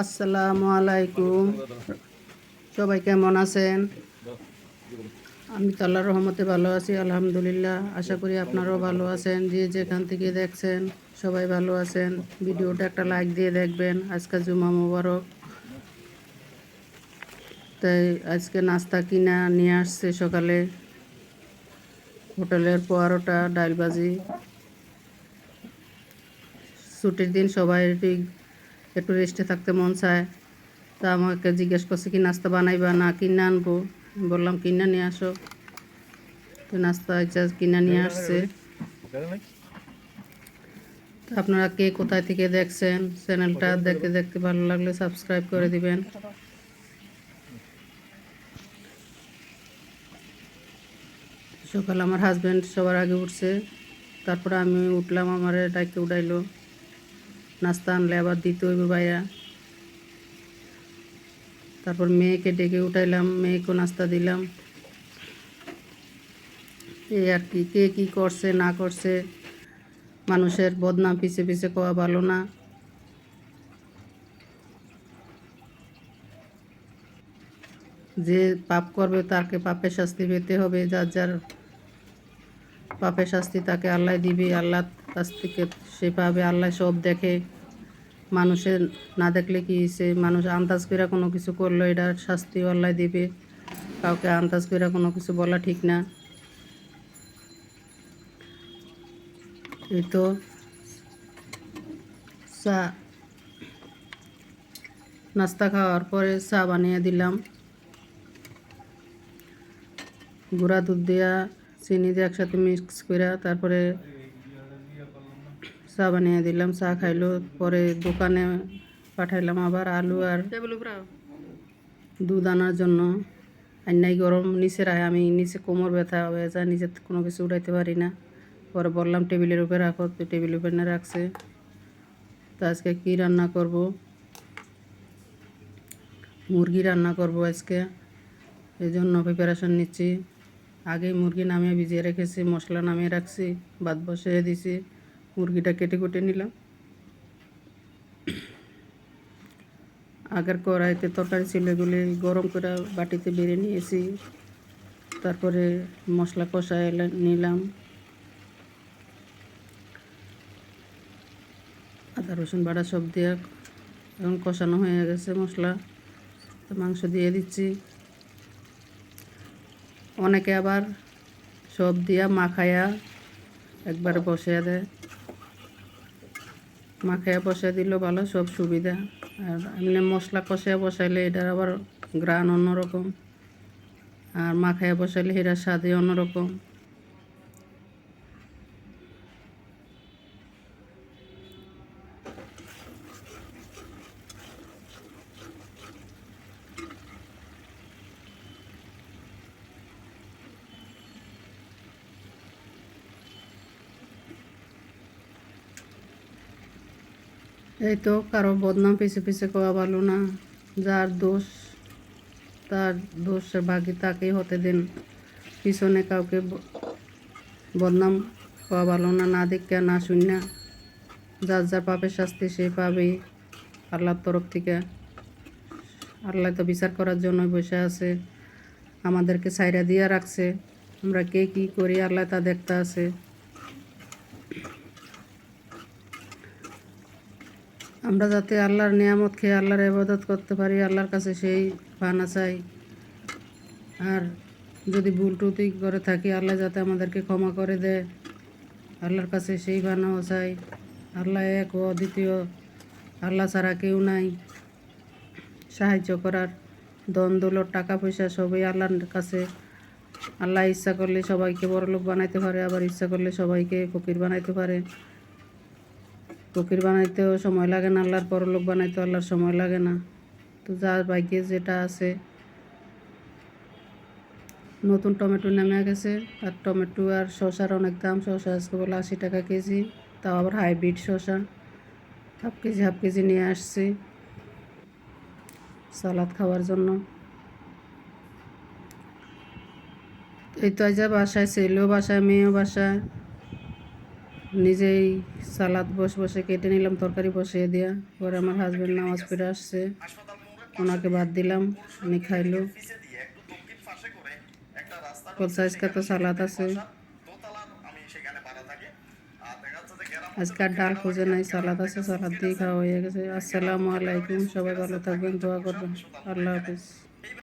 আসসালামু আলাইকুম। সবাই কেমন আছেন? আমি তো আল্লাহর রহমতে ভালো আছি, আলহামদুলিল্লাহ। আশা করি আপনারাও ভালো আছেন, যে যেখান থেকে দেখছেন সবাই ভালো আছেন। ভিডিওটা একটা লাইক দিয়ে দেখবেন, আজকে জুমা মোবারক। তাই আজকে নাস্তা কিনা নিয়ে আসছে সকালে। হোটেলের পরোটা ডাল ভাজি ছুটির দিন সবাই একটু রেস্টে থাকতে মন চায়। তা আমাকে জিজ্ঞেস করছে কি নাস্তা বানাইবা? না কিনে আনব। বললাম কিনে নিয়ে আসো। তো নাস্তা যা কিনে নিয়ে আসছে। তো আপনারা কে কোথায় থেকে দেখছেন চ্যানেলটা দেখতে দেখতে ভালো লাগলে সাবস্ক্রাইব করে দিবেন। সকাল আমার হাজব্যান্ড সবার আগে উঠছে তারপরে আমি উঠলাম আমার ডাইকে উঠাইলো। নাস্তা আনলে আবার দিতে হইবে ভাইয়া। তারপর মেয়েকে ডেকে উঠাইলাম, মেয়েকেও নাস্তা দিলাম। এই আর কি, কে কী করছে, না করছে, মানুষের বদনাম পিছে পিছে কোয়া ভালো না। যে পাপ করবে তাকে পাপের শাস্তি পেতে হবে, যার যার পাপের শাস্তি তাকে আল্লাহ দিবে, আল্লাহ কাছ থেকে সে পাবে, আল্লাহ সব দেখে। মানুষের না দেখলে কি সে মানুষ আন্দাজ করে কোনো কিছু করল এটার শাস্তি আল্লাহ দিবে। কাউকে আন্দাজ করে কোনো কিছু বলা ঠিক না। এই তো চা, নাস্তা খাওয়ার পরে চা বানিয়ে দিলাম। গুঁড়া দুধ দেওয়া চিনি দিয়ে একসাথে মিক্স করে তারপরে চা বানিয়ে দিলাম চা খাইলো পরে দোকানে পাঠাইলাম আবার আলু আর দুধ আনার জন্য। আন্নাই গরম নিচে রাখে আমি নিচে কোমর ব্যথা হয়ে যায় নিচে কোনো কিছু উঠাইতে পারি না। পরে বললাম টেবিলের উপরে রাখো তো টেবিলের উপরে না রাখছে। তো আজকে কী রান্না করব? মুরগি রান্না করব আজকে। এই জন্য প্রিপারেশন নিচ্ছি। আগে মুরগি নামিয়ে ভিজিয়ে রেখেছি মশলা নামিয়ে রাখছি ভাত বসিয়ে দিছি। মুরগিটা কেটে কুটে নিলাম। আগের কড়াইতে তরকারি ছিল এগুলি গরম করে বাটিতে বেড়ে নিয়েছি। তারপরে মশলা কষায় নিলাম। আদা, রসুন, বাটা সব দিয়ে এখন কষানো হয়ে গেছে মশলা। তো মাংস দিয়ে দিচ্ছি। অনেকে আবার সব দিয়া মাখায়া একবারে বসিয়ে দেয়। মাখায়া বসাই দিলেও ভালো, সব সুবিধা। আর এমনি মশলা কষাইয়া বসাইলে এটার আবার গ্রান অন্যরকম। আর মাখাইয়া বসাইলে এটার স্বাদে অন্যরকম। এই তো কারও বদনাম পিছে পিছে কোয়া ভালো না। যার দোষ, তার দোষের ভাগী তাকেই হতে দেন। পিছনে কাউকে বদনাম কোয়া ভালো না না দেখে না শুন যার যার পাপের শাস্তি সে পাবে আল্লাহর তরফ থেকে। আল্লাহ তো বিচার করার জন্যই বসে আছে, আমাদেরকে সাইরা দিয়ে রাখছে। আমরা কে কী করি? আল্লাহ তা দেখতে আছে। আমরা যাতে আল্লাহর নিয়ামত খেয়ে আল্লাহর ইবাদত করতে পারি, আল্লাহর কাছে সেই পানা চাই। আর যদি ভুল টুতি করে থাকি, আল্লাহ যাতে আমাদেরকে ক্ষমা করে দেয়। আল্লাহর কাছে সেই বানাও চাই। আল্লাহ এক ও দ্বিতীয় আল্লাহ ছাড়া কেউ নাই। সাহায্য করার দন টাকা পয়সা সবই আল্লাহর কাছে। আল্লাহ ইচ্ছা করলে সবাইকে বড়লোক বানাইতে পারে, আবার ইচ্ছা করলে সবাইকে ফকির বানাইতে পারে। ফকির বানাইতেও সময় লাগে না, আল্লাহর পরলোক বানাইতে আল্লাহর সময় লাগে না। তো যার বাইকে যেটা আছে। নতুন টমেটো নেমে গেছে, আর টমেটো আর শসার অনেক দাম, শসা আজকে বলে আশি টাকা কেজি, তাও আবার হাইব্রিড শসা। হাফ কেজি হাফ কেজি নিয়ে আসছি সালাদ খাওয়ার জন্য। এই তো আজ বাসায় ছেলেও বাসায়, মেয়েও বাসায় নিজেই সালাদ বসে বসে কেটে নিলাম, তরকারি বসিয়ে দিয়া। পরে আমার হাজব্যান্ড নামাজ পড়ে আসছে। ওনাকে বাদ দিলাম, উনি খাইলো। আজকে তো সালাদ আছে। আজকে আর ডাল খুঁজে নাই, সালাদ আছে, সালাদ দিয়ে খাওয়া হয়ে গেছে। আসসালামু আলাইকুম, সবাই ভালো থাকবেন, দোয়া করবেন। আল্লাহ হাফিজ।